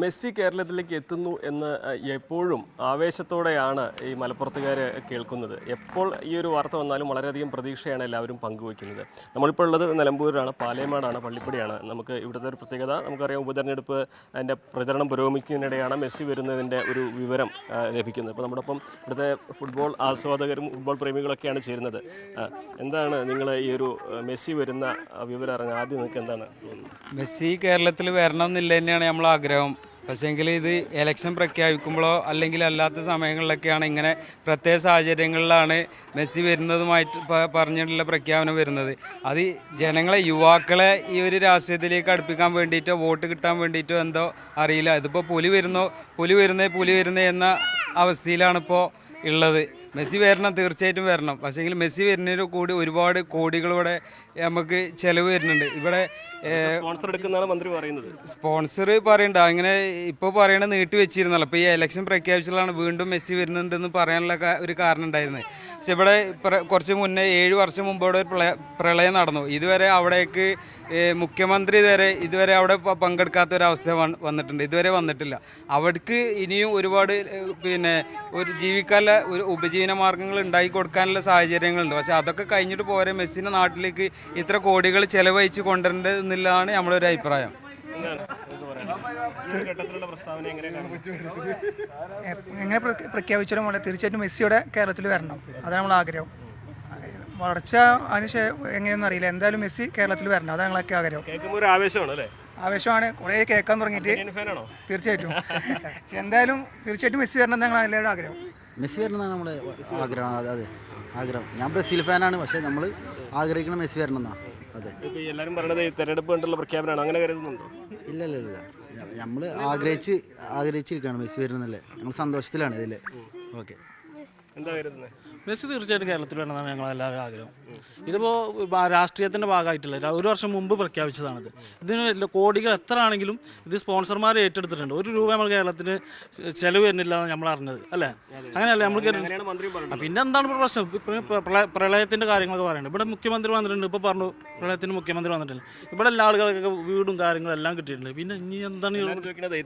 Messi കേരളത്തിലേക്ക് എത്തുന്നു എന്ന് എപ്പോഴും ആവേശത്തോടെയാണ് ഈ മലപ്പുറത്തുകാർ കേൾക്കുന്നത്. എപ്പോൾ ഈ ഒരു വാർത്ത വന്നാലും വളരെയധികം പ്രതീക്ഷയാണ് എല്ലാവരും പങ്കുവയ്ക്കുന്നത്. നമ്മളിപ്പോൾ ഉള്ളത് നിലമ്പൂരാണ് പാലയമാടാണ് പള്ളിപ്പടിയാണ്. നമുക്ക് ഇവിടുത്തെ ഒരു പ്രത്യേകത നമുക്കറിയാം ഉപതെരഞ്ഞെടുപ്പ് അതിന്റെ പ്രചരണം പുരോഗമിക്കുന്നതിനിടെയാണ് മെസ്സി വരുന്നതിന്റെ ഒരു വിവരം ലഭിക്കുന്നത്. ഇപ്പോൾ നമ്മുടെ ഒപ്പം ഇവിടുത്തെ ഫുട്ബോൾ ആസ്വാദകരും ഫുട്ബോൾ പ്രേമികളൊക്കെയാണ് ചേരുന്നത്. എന്താണ് നിങ്ങൾ ഈ ഒരു മെസ്സി വരുന്ന വിവരം അറിഞ്ഞ ആദ്യം നിങ്ങൾക്ക് എന്താണ് മെസ്സി കേരളത്തിൽ വരണം എന്നില്ല തന്നെയാണ് നമ്മൾ ആഗ്രഹം പക്ഷേങ്കിൽ ഇത് എലക്ഷൻ പ്രഖ്യാപിക്കുമ്പോഴോ അല്ലെങ്കിൽ അല്ലാത്ത സമയങ്ങളിലൊക്കെയാണ് ഇങ്ങനെ പ്രത്യേക സാഹചര്യങ്ങളിലാണ് മെസ്സി വരുന്നതുമായിട്ട് പറഞ്ഞിട്ടുള്ള പ്രഖ്യാപനം വരുന്നത്. അത് ജനങ്ങളെ യുവാക്കളെ ഈ ഒരു രാഷ്ട്രീയത്തിലേക്ക് അടുപ്പിക്കാൻ വേണ്ടിയിട്ടോ വോട്ട് കിട്ടാൻ വേണ്ടിയിട്ടോ എന്തോ അറിയില്ല. ഇതിപ്പോൾ പുലി വരുന്നോ പുലി വരുന്നേ പുലി വരുന്നേ എന്ന അവസ്ഥയിലാണിപ്പോൾ ഉള്ളത്. മെസ്സി വരണം തീർച്ചയായിട്ടും വരണം. പക്ഷേങ്കിൽ മെസ്സി വരുന്നതിന് കൂടി ഒരുപാട് കോടികളിവിടെ നമുക്ക് ചെലവ് വരുന്നുണ്ട്. ഇവിടെ സ്പോൺസർ എടുക്കുന്നതാണ് മന്ത്രി പറയുന്നത്. സ്പോൺസർ പറയണ്ട അങ്ങനെ ഇപ്പോൾ പറയണ നീട്ടി വെച്ചിരുന്നല്ലോ. അപ്പോൾ ഈ ഇലക്ഷൻ പ്രഖ്യാപിച്ചിട്ടാണ് വീണ്ടും മെസ്സി വരുന്നുണ്ടെന്ന് പറയാനുള്ള ഒരു കാരണം ഉണ്ടായിരുന്നത്. പക്ഷെ ഇവിടെ കുറച്ച് മുന്നേ ഏഴ് വർഷം മുമ്പ് ഇവിടെ ഒരു പ്രളയ- നടന്നു. ഇതുവരെ അവിടേക്ക് മുഖ്യമന്ത്രി ഇതുവരെ ഇതുവരെ അവിടെ പങ്കെടുക്കാത്ത ഒരു അവസ്ഥ വന്നിട്ടുണ്ട്. ഇതുവരെ വന്നിട്ടില്ല. അവർക്ക് ഇനിയും ഒരുപാട് പിന്നെ ഒരു ജീവിക്കാനുള്ള ഒരു ഉപജീവന മാർഗങ്ങൾ ഉണ്ടാക്കി കൊടുക്കാനുള്ള സാഹചര്യങ്ങളുണ്ട്. പക്ഷെ അതൊക്കെ കഴിഞ്ഞിട്ട് പോരെ. മെസ്സിന്റെ നാട്ടിലേക്ക് ഇത്ര കോടികൾ ചെലവഴിച്ച് കൊണ്ടുവരേണ്ടതെന്നുള്ളതാണ് നമ്മുടെ ഒരു അഭിപ്രായം. എങ്ങനെ എങ്ങനെ പ്രഖ്യാപിച്ചാലും വളരെ തീർച്ചയായിട്ടും മെസ്സിയുടെ കേരളത്തിൽ വരണം. അതാണ് നമ്മൾ ആഗ്രഹം. വളർച്ച അതിന് എങ്ങനെയൊന്നും അറിയില്ല. എന്തായാലും മെസ്സി കേരളത്തിൽ വരണം. അതാണ് ഞങ്ങളൊക്കെ ആഗ്രഹം. കേൾക്കുമ്പോൾ ഒരു ആവേശമാണ് അല്ലേ ആവേശമാണ്. കുറേ കേൾക്കാൻ തുടങ്ങിയിട്ട് തീർച്ചയായിട്ടും. പക്ഷെ എന്തായാലും തീർച്ചയായിട്ടും മെസ്സി വരണം എന്നാണ് ഞങ്ങൾ എല്ലാവരും ആഗ്രഹം മെസ്സി വരണമെന്നാണ് നമ്മുടെ ആഗ്രഹം. അതെ അതെ. ആഗ്രഹം. ഞാൻ ബ്രസീൽ ഫാനാണ് പക്ഷേ നമ്മൾ ആഗ്രഹിക്കണം മെസ്സി വരണം എന്നാണ് അതെ. എല്ലാവരും പറയണത് തെരഞ്ഞെടുപ്പ് കണ്ടുള്ള പ്രഖ്യാപനമാണ്. അങ്ങനെ കരുതുന്നുണ്ടോ? ഇല്ല ഇല്ല ഇല്ല നമ്മൾ ആഗ്രഹിച്ച് ആഗ്രഹിച്ചിരിക്കുകയാണ് മെസ്സി വരുന്നല്ലേ നമ്മൾ സന്തോഷത്തിലാണ് ഇതിൽ ഓക്കെ. എന്താ കരുതുന്നത് മെസ്സി തീർച്ചയായിട്ടും കേരളത്തിൽ വേണമെന്നാണ് ഞങ്ങൾ എല്ലാവരും ആഗ്രഹം ഇതിപ്പോൾ രാഷ്ട്രീയത്തിന്റെ ഭാഗമായിട്ടില്ല. ര- ഒരു വർഷം മുമ്പ് പ്രഖ്യാപിച്ചതാണിത്. ഇതിന് കോടികൾ എത്ര ആണെങ്കിലും ഇത് സ്പോൺസർമാർ ഏറ്റെടുത്തിട്ടുണ്ട്. ഒരു രൂപ നമ്മൾ കേരളത്തിന് ചെലവ് വരുന്നില്ല എന്ന് നമ്മൾ അറിഞ്ഞത് അല്ലേ? അങ്ങനെയല്ലേ നമ്മൾ പിന്നെ എന്താണ് ഇപ്പോൾ പ്രശ്നം? പ്രളയത്തിന്റെ കാര്യങ്ങളൊക്കെ പറയുന്നത്. ഇവിടെ മുഖ്യമന്ത്രി വന്നിട്ടുണ്ട് ഇപ്പോൾ പറഞ്ഞു പ്രളയത്തിന് മുഖ്യമന്ത്രി വന്നിട്ടുണ്ട്. ഇവിടെ എല്ലാ ആളുകൾക്കൊക്കെ വീടും കാര്യങ്ങളും എല്ലാം കിട്ടിയിട്ടുണ്ട്. പിന്നെ ഇനി എന്താണ്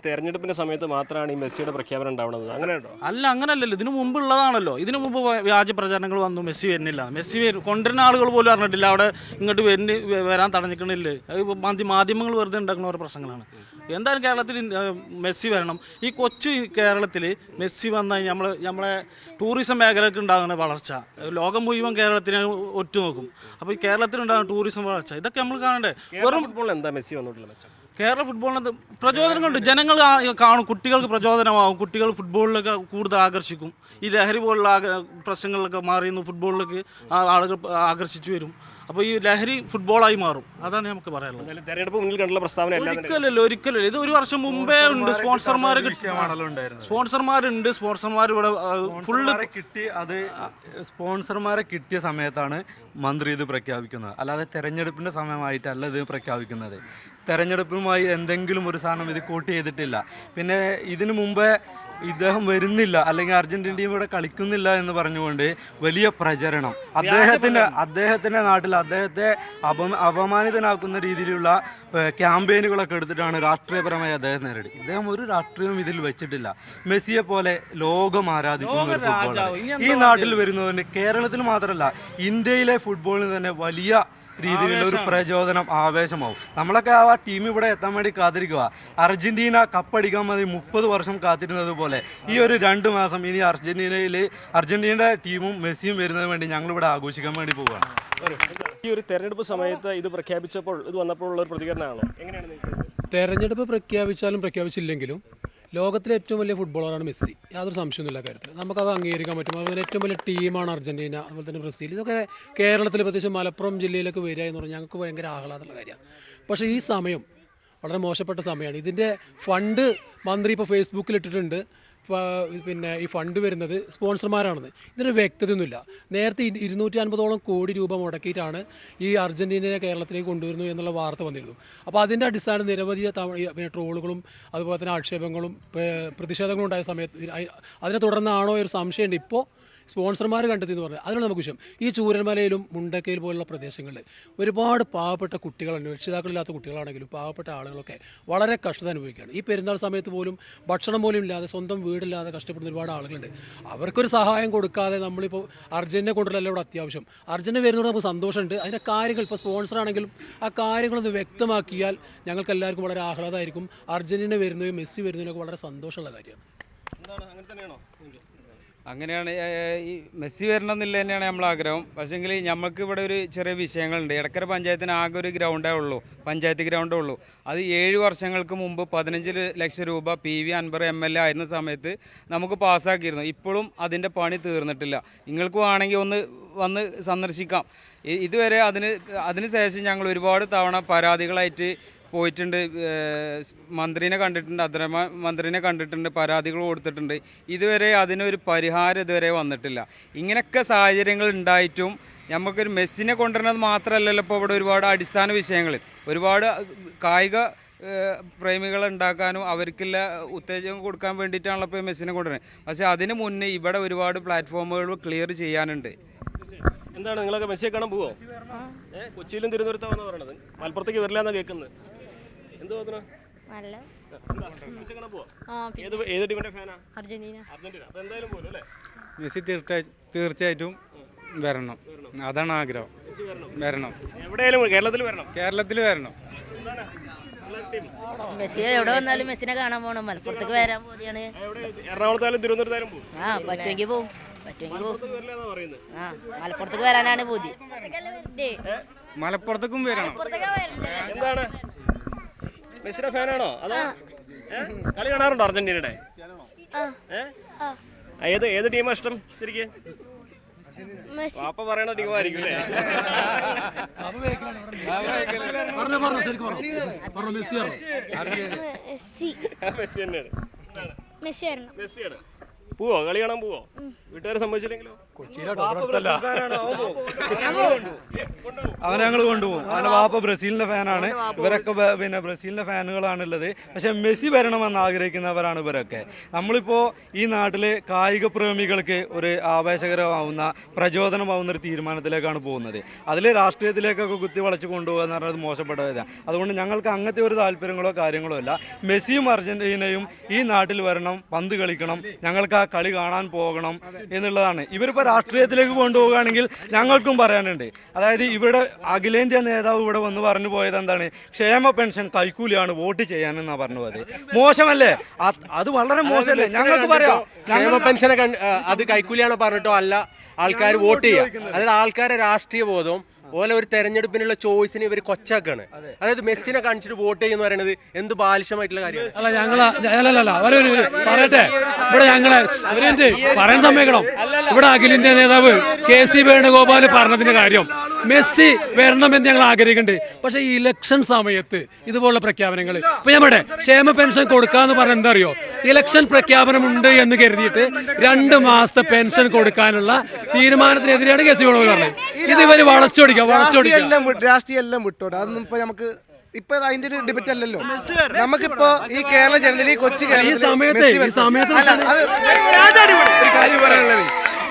തെരഞ്ഞെടുപ്പിന്റെ സമയത്ത് മാത്രമാണ് ഈ മെസ്സിയുടെ പ്രഖ്യാപനം ഉണ്ടാവുന്നത്. അങ്ങനെയുണ്ടോ? അല്ല അങ്ങനെയല്ലല്ലോ. ഇതിനു മുമ്പ് ഉള്ളതാണല്ലോ. ഇതിനു മുമ്പ് വ്യാജ പ്രചാരണങ്ങൾ വന്നു മെസ്സി വരുന്നില്ല. മെസ്സി വരും കൊണ്ടുവരുന്ന ആളുകൾ പോലും അറിഞ്ഞിട്ടില്ല. അവിടെ ഇങ്ങോട്ട് വരുന്ന വരാൻ തടഞ്ഞിക്കണില്ലേ? അത് മാധ്യമങ്ങൾ വെറുതെ ഉണ്ടാക്കുന്ന ഓരോ പ്രശ്നങ്ങളാണ്. എന്തായാലും കേരളത്തിൽ മെസ്സി വരണം. ഈ കൊച്ചു കേരളത്തിൽ മെസ്സി വന്ന നമ്മൾ നമ്മളെ ടൂറിസം മേഖലയ്ക്ക് ഉണ്ടാകുന്ന വളർച്ച ലോകം മുഴുവൻ കേരളത്തിനെ ഒറ്റുനോക്കും. അപ്പോൾ ഈ കേരളത്തിലുണ്ടാകുന്ന ടൂറിസം വളർച്ച ഇതൊക്കെ നമ്മൾ കാണണ്ടേ? വെറും എന്താ മെസ്സി വന്നിട്ടുള്ള കേരള ഫുട്ബോളിനകത്ത് പ്രചോദനങ്ങളുണ്ട്. ജനങ്ങൾ ആ- കാണും. കുട്ടികൾക്ക് പ്രചോദനമാവും. കുട്ടികൾ ഫുട്ബോളിലൊക്കെ കൂടുതൽ ആകർഷിക്കും. ഈ ലഹരി പോലുള്ള പ്രശ്നങ്ങളിലൊക്കെ മാറിയുന്നു ഫുട്ബോളിലേക്ക് ആളുകൾ ആകർഷിച്ചു വരും. അപ്പോൾ ഈ ലഹരി ഫുട്ബോളായി മാറും. അതാണ് നമുക്ക് പറയാനുള്ളത്. തെരഞ്ഞെടുപ്പ് മുന്നിൽ കണ്ടുള്ള പ്രസ്താവന ഒരിക്കലല്ലോ ഒരിക്കലല്ലോ. ഇത് ഒരു വർഷം മുമ്പേ ഉണ്ട്. സ്പോൺസർമാർ സ്പോൺസർമാരുണ്ട്. സ്പോൺസർമാർ ഇവിടെ ഫുള്ള് കിട്ടി അത് സ്പോൺസർമാരെ കിട്ടിയ സമയത്താണ് മന്ത്രി ഇത് പ്രഖ്യാപിക്കുന്നത്. അല്ലാതെ തെരഞ്ഞെടുപ്പിന്റെ സമയമായിട്ടല്ല ഇത് പ്രഖ്യാപിക്കുന്നത്. തെരഞ്ഞെടുപ്പുമായി എന്തെങ്കിലും ഒരു സാധനം ഇത് കൂട്ടി ചെയ്തിട്ടില്ല. പിന്നെ ഇതിനു മുമ്പേ ഇദ്ദേഹം വരുന്നില്ല. അല്ലെങ്കിൽ അർജന്റീന ടീം ഇവിടെ കളിക്കുന്നില്ല എന്ന് പറഞ്ഞുകൊണ്ട് വലിയ പ്രചരണം. അദ്ദേഹത്തിന്റെ അദ്ദേഹത്തിന്റെ നാട്ടിൽ അദ്ദേഹത്തെ അപ അപമാനിതനാക്കുന്ന രീതിയിലുള്ള ക്യാമ്പയിനുകളൊക്കെ എടുത്തിട്ടാണ് രാഷ്ട്രീയപരമായി അദ്ദേഹം നേരിടുന്നത്. ഇദ്ദേഹം ഒരു രാഷ്ട്രീയവും ഇതിൽ വെച്ചിട്ടില്ല. മെസ്സിയെ പോലെ ലോകം ആരാധിക്കുന്ന ഒരു ഫുട്ബോളർ. ഈ നാട്ടിൽ വരുന്നതിന് കേരളത്തിൽ മാത്രമല്ല ഇന്ത്യയിലെ ഫുട്ബോളിന് തന്നെ വലിയ രീതിയിലുള്ള ഒരു പ്രചോദനം ആവേശമാവും. നമ്മളൊക്കെ ആ ടീം ഇവിടെ എത്താൻ വേണ്ടി കാത്തിരിക്കുക അർജന്റീന കപ്പടിക്കാൻ മതി മുപ്പത് വർഷം കാത്തിരുന്നത് പോലെ ഈ ഒരു രണ്ട് മാസം ഇനി അർജന്റീനയിൽ അർജന്റീനയുടെ ടീമും മെസ്സിയും വരുന്നതിന് വേണ്ടി ഞങ്ങൾ ഇവിടെ ആഘോഷിക്കാൻ വേണ്ടി പോവുകയാണ് ഈ ഒരു തെരഞ്ഞെടുപ്പ് സമയത്ത് ഇത് പ്രഖ്യാപിച്ചപ്പോൾ ഇത് വന്നപ്പോഴുള്ള ഒരു പ്രതികരണമാണോ? എങ്ങനെയാണ് തെരഞ്ഞെടുപ്പ് പ്രഖ്യാപിച്ചാലും പ്രഖ്യാപിച്ചില്ലെങ്കിലും ലോകത്തിലെ ഏറ്റവും വലിയ ഫുട്ബോളറാണ് മെസ്സി. യാതൊരു സംശയമൊന്നുമില്ല കാര്യത്തിൽ. നമുക്കത് അംഗീകരിക്കാൻ പറ്റും. അതുപോലെ ഏറ്റവും വലിയ ടീമാണ് അർജന്റീന അതുപോലെ തന്നെ ബ്രസീൽ. ഇതൊക്കെ കേരളത്തിൽ പ്രത്യേകിച്ച് മലപ്പുറം ജില്ലയിലൊക്കെ വരിക എന്ന് പറഞ്ഞാൽ ഞങ്ങൾക്ക് ഭയങ്കര ആഹ്ലാദമുള്ള കാര്യമാണ്. പക്ഷേ ഈ സമയം വളരെ മോശപ്പെട്ട സമയമാണ്. ഇതിന്റെ ഫണ്ട് മന്ത്രി ഇപ്പോൾ ഫേസ്ബുക്കിൽ ഇട്ടിട്ടുണ്ട്. പിന്നെ ഈ ഫണ്ട് വരുന്നത് സ്പോൺസർമാരാണെന്ന് ഇതിന് വ്യക്തതയൊന്നുമില്ല. നേരത്തെ ഇരുന്നൂറ്റി അൻപതോളം കോടി രൂപ മുടക്കിയിട്ടാണ് ഈ അർജന്റീനയെ കേരളത്തിലേക്ക് കൊണ്ടുവരുന്നു എന്നുള്ള വാർത്ത വന്നിരുന്നു. അപ്പോൾ അതിന്റെ അടിസ്ഥാനം നിരവധി പിന്നെ ട്രോളുകളും അതുപോലെ തന്നെ ആക്ഷേപങ്ങളും പ്രതിഷേധങ്ങളും ഉണ്ടായ സമയത്ത് അതിനെ തുടർന്നാണോ ഒരു സംശയമുണ്ട്. ഇപ്പോൾ സ്പോൺസർമാർ കണ്ടെത്തി എന്ന് പറഞ്ഞാൽ അതിനാണ് നമുക്ക് വിഷയം. ഈ ചൂരന്മലയിലും മുണ്ടക്കയിൽ പോലുള്ള പ്രദേശങ്ങളിൽ ഒരുപാട് പാവപ്പെട്ട കുട്ടികളുണ്ട് രക്ഷിതാക്കളില്ലാത്ത കുട്ടികളാണെങ്കിലും പാവപ്പെട്ട ആളുകളൊക്കെ വളരെ കഷ്ടത അനുഭവിക്കുകയാണ്. ഈ പെരുന്നാൾ സമയത്ത് പോലും ഭക്ഷണം പോലും ഇല്ലാതെ സ്വന്തം വീടില്ലാതെ കഷ്ടപ്പെടുന്ന ഒരുപാട് ആളുകളുണ്ട്. അവർക്കൊരു സഹായം കൊടുക്കാതെ നമ്മളിപ്പോൾ അർജന്റിനെ കൊണ്ടുള്ള ഇവിടെ അത്യാവശ്യം. അർജന്റീന വരുന്നതുകൊണ്ട് നമുക്ക് സന്തോഷമുണ്ട്. അതിന്റെ കാര്യങ്ങൾ ഇപ്പോൾ സ്പോൺസറാണെങ്കിലും ആ കാര്യങ്ങളൊന്ന് വ്യക്തമാക്കിയാൽ ഞങ്ങൾക്ക് എല്ലാവർക്കും വളരെ ആഹ്ലാദമായിരിക്കും. അർജന്റീന വരുന്നതും മെസ്സി വരുന്നതിനൊക്കെ വളരെ സന്തോഷമുള്ള കാര്യമാണ്. എന്താണ്? അങ്ങനെ തന്നെയാണോ? അങ്ങനെയാണ് ഈ മെസ്സി വരണം എന്നില്ല തന്നെയാണ് നമ്മൾ ആഗ്രഹം. പക്ഷേങ്കിൽ നമുക്ക് ഇവിടെ ഒരു ചെറിയ വിഷയങ്ങളുണ്ട്. ഇടക്കര പഞ്ചായത്തിന് ആകെ ഒരു ഗ്രൗണ്ടേ ഉള്ളൂ. പഞ്ചായത്ത് ഗ്രൗണ്ടേ ഉള്ളൂ. അത് ഏഴ് വർഷങ്ങൾക്ക് മുമ്പ് പതിനഞ്ച് ലക്ഷം രൂപ P V Anwar M L A ആയിരുന്ന സമയത്ത് നമുക്ക് പാസ്സാക്കിയിരുന്നു. ഇപ്പോഴും അതിന്റെ പണി തീർന്നിട്ടില്ല. നിങ്ങൾക്ക് വേണമെങ്കിൽ ഒന്ന് വന്ന് സന്ദർശിക്കാം. ഇതുവരെ അതിന് അതിന് ശേഷം ഞങ്ങൾ ഒരുപാട് തവണ പരാതികളായിട്ട് പോയിട്ടുണ്ട് മന്ത്രിനെ കണ്ടിട്ടുണ്ട് അദ്രമ മന്ത്രിനെ കണ്ടിട്ടുണ്ട് പരാതികൾ കൊടുത്തിട്ടുണ്ട്. ഇതുവരെ അതിനൊരു പരിഹാരം ഇതുവരെ വന്നിട്ടില്ല. ഇങ്ങനെയൊക്കെ സാഹചര്യങ്ങൾ ഉണ്ടായിട്ടും നമുക്കൊരു മെസ്സിനെ കൊണ്ടുവരുന്നത് മാത്രമല്ലല്ലോ ഇപ്പോൾ ഇവിടെ ഒരുപാട് അടിസ്ഥാന വിഷയങ്ങൾ. ഒരുപാട് കായിക പ്രേമികളെ ഉണ്ടാക്കാനും അവർക്കുള്ള ഉത്തേജനം കൊടുക്കാൻ വേണ്ടിയിട്ടാണല്ലോ ഇപ്പോൾ മെസ്സിനെ കൊണ്ടുവരുന്നത്. പക്ഷേ അതിന് മുന്നേ ഇവിടെ ഒരുപാട് പ്ലാറ്റ്ഫോമുകൾ ക്ലിയർ ചെയ്യാനുണ്ട്. എന്താണ് നിങ്ങളൊക്കെ മെസ്സിയെ കാണാൻ പോവോ? കൊച്ചിയിലും തിരുവനന്തപുരത്താണെന്ന് പറയണത്. മലപ്പുറത്തേക്ക് വരില്ല എന്നാണ് കേൾക്കുന്നത്. എന്ത് ഏത് ടീമിന്റെ ഫാനാ? അർജന്റീന. അർജന്റീന. അപ്പൊ എന്തായാലും പോലും അല്ലേ? മെസ്സി തീർച്ചയായിട്ടും വരണം. അതാണ് ആഗ്രഹം. വരണം. എവിടെയായാലും കേരളത്തിൽ വരണം. കേരളത്തിൽ വരണം. മെസ്സി എവിടെ വന്നാലും മെസ്സിനെ കാണാൻ പോകണം മലപ്പുറത്തേക്ക് വരാൻ പോവുകയാണ്. എവിടെ? എറണാകുളത്തായാലും തിരുവനന്തപുരത്തായാലും പോകും ആ പറ്റുമെങ്കിൽ പോവും. പറ്റുമെങ്കിൽ പോവും. ആ മലപ്പുറത്തേക്ക് വരാനാണ് പൂതി. മലപ്പുറത്തേക്കും വരണം. എന്താണ്? മെസ്സിയുടെ ഫാനാണോ? അതോ? കളി കാണാറുണ്ടോ അർജന്റീനയുടെ? ഏത് ഏത് ടീമാ ഇഷ്ടം ശരിക്ക്? പാപ്പ പറയണ ടീമായിരിക്കും അല്ലേ? മെസ്സിയാണ്. പോവോ? കളി കാണാൻ പോവോ? വീട്ടുകാരെ സമ്മതിച്ചില്ലെങ്കിലോ? അവനെ ഞങ്ങൾ കൊണ്ടുപോകും. അവന്റെ വാപ്പ ബ്രസീലിന്റെ ഫാനാണ് ഇവരൊക്കെ പിന്നെ ബ്രസീലിന്റെ ഫാനുകളാണ് ഉള്ളത് പക്ഷെ മെസ്സി വരണമെന്ന് ആഗ്രഹിക്കുന്നവരാണ് ഇവരൊക്കെ. നമ്മളിപ്പോ ഈ നാട്ടിലെ കായിക പ്രേമികൾക്ക് ഒരു ആവേശകരമാവുന്ന പ്രചോദനമാവുന്ന ഒരു തീരുമാനത്തിലേക്കാണ് പോകുന്നത്. അതിൽ രാഷ്ട്രീയത്തിലേക്കൊക്കെ കുത്തി വളച്ച് കൊണ്ടുപോകുക എന്ന് പറഞ്ഞാൽ മോശപ്പെട്ടതാണ് അതുകൊണ്ട് ഞങ്ങൾക്ക് അങ്ങനത്തെ ഒരു താല്പര്യങ്ങളോ കാര്യങ്ങളോ അല്ല മെസ്സിയും അർജന്റീനയും ഈ നാട്ടിൽ വരണം പന്ത് കളിക്കണം. ഞങ്ങൾക്ക് ആ കളി കാണാൻ പോകണം എന്നുള്ളതാണ്. ഇവരിപ്പോൾ രാഷ്ട്രീയത്തിലേക്ക് കൊണ്ടുപോവുകയാണെങ്കിൽ ഞങ്ങൾക്കും പറയാനുണ്ട്. അതായത് ഇവിടെ അഖിലേന്ത്യാ നേതാവ് ഇവിടെ വന്ന് പറഞ്ഞു പോയത് എന്താണ്? ക്ഷേമ പെൻഷൻ കൈക്കൂലിയാണ് വോട്ട് ചെയ്യാനെന്നാണ് പറഞ്ഞു പോയത് മോശമല്ലേ? അത് അത് വളരെ മോശമല്ലേ? ഞങ്ങൾക്ക് പറയാം. ക്ഷേമ പെൻഷനെ അത് കൈക്കൂലിയാണോ പറഞ്ഞിട്ടോ? അല്ല ആൾക്കാർ വോട്ട് ചെയ്യുക അതായത് ആൾക്കാരെ രാഷ്ട്രീയ ബോധവും ഓലെ ഒരു തെരഞ്ഞെടുപ്പിനുള്ള ചോയ്സിന് ഇവർ കൊച്ചാക്കാണ് അതായത് മെസ്സിനെ കാണിച്ചിട്ട് വോട്ട് ചെയ്യുന്ന പറയുന്നത് എന്ത് ബാലിശമായിട്ടുള്ള കാര്യമാണ്. അല്ല ഞങ്ങൾ പറയട്ടെ. ഇവിടെ ഞങ്ങളെ പറയാൻ സമ്മതിക്കണം ഇവിടെ അഖിലിന്റെ നേതാവ് കെ സി വേണുഗോപാൽ പറഞ്ഞതിന്റെ കാര്യം. മെസ്സി വരണമെന്ന് ഞങ്ങൾ ആഗ്രഹിക്കുന്നുണ്ട്. പക്ഷെ ഈ ഇലക്ഷൻ സമയത്ത് ഇതുപോലുള്ള പ്രഖ്യാപനങ്ങൾ ഇപ്പൊ ഞാൻ പറയട്ടെ ക്ഷേമ പെൻഷൻ കൊടുക്കാന്ന് പറഞ്ഞ എന്താ അറിയോ ഇലക്ഷൻ പ്രഖ്യാപനം ഉണ്ട് എന്ന് കരുതിയിട്ട് രണ്ട് മാസത്തെ പെൻഷൻ കൊടുക്കാനുള്ള തീരുമാനത്തിനെതിരെയാണ് കെ സി വേണുഗോപാൽ പറഞ്ഞത്. ഇത് ഇവർ വളച്ചൊടിക്കുക വളച്ചൊടിക്കുക. രാഷ്ട്രീയം എല്ലാം വിട്ടോട്ടെ അതൊന്നും ഇപ്പൊ നമുക്ക് ഇപ്പൊ അതിന്റെ ഒരു ഡിബറ്റ് അല്ലല്ലോ. നമുക്കിപ്പോ ഈ കേരള ജനതയിൽ ഈ കേരള ഈ സമയത്ത് ഈ. സമയത്ത് ഒരു കാര്യം പറയാനുള്ളത്.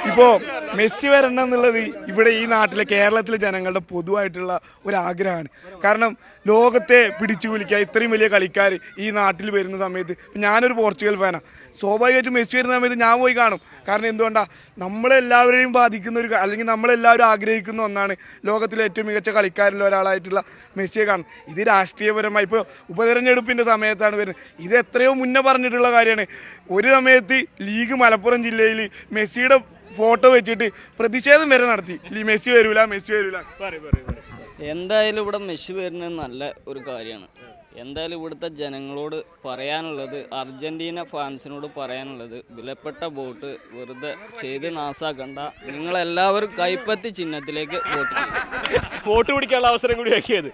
ഇപ്പോ മെസ്സി വരണം എന്നുള്ളത് ഇവിടെ ഈ നാട്ടിലെ കേരളത്തിലെ ജനങ്ങളുടെ പൊതുവായിട്ടുള്ള ഒരു ആഗ്രഹമാണ് കാരണം ലോകത്തെ പിടിച്ചു കുലിക്കുക ഇത്രയും വലിയ കളിക്കാർ ഈ നാട്ടിൽ വരുന്ന സമയത്ത് ഞാനൊരു പോർച്ചുഗൽ ഫാനാണ് സ്വാഭാവികമായിട്ടും മെസ്സി വരുന്ന സമയത്ത് ഞാൻ പോയി കാണും. കാരണം എന്തുകൊണ്ടാ? നമ്മളെല്ലാവരെയും ബാധിക്കുന്ന ഒരു അല്ലെങ്കിൽ നമ്മളെല്ലാവരും ആഗ്രഹിക്കുന്ന ഒന്നാണ് ലോകത്തിലെ ഏറ്റവും മികച്ച കളിക്കാരിൽ ഒരാളായിട്ടുള്ള മെസ്സിയെ കാണും ഇത് രാഷ്ട്രീയപരമായി ഇപ്പോൾ ഉപതെരഞ്ഞെടുപ്പിന്റെ സമയത്താണ് വരുന്നത്. ഇത് എത്രയോ മുന്നേ പറഞ്ഞിട്ടുള്ള കാര്യമാണ്. ഒരു സമയത്ത് ലീഗ് മലപ്പുറം ജില്ലയിൽ മെസ്സിയുടെ ഫോട്ടോ വെച്ചിട്ട് പ്രതിഷേധം വരെ നടത്തി. ഈ മെസ്സി വരൂല മെസ്സി വരൂല. പറയ് പറയ് പറയ്. എന്തായാലും ഇവിടെ മെസ്സി വരുന്നത് നല്ല ഒരു കാര്യമാണ്. എന്തായാലും ഇവിടുത്തെ ജനങ്ങളോട് പറയാനുള്ളത് അർജന്റീന ഫാൻസിനോട് പറയാനുള്ളത് വിലപ്പെട്ട വോട്ട് വെറുതെ ചെയ്ത് നാസാക്കണ്ട. നിങ്ങളെല്ലാവരും കൈപ്പത്തി ചിഹ്നത്തിലേക്ക് വോട്ട് വോട്ട് പിടിക്കാനുള്ള അവസരം കൂടി ആക്കിയത്.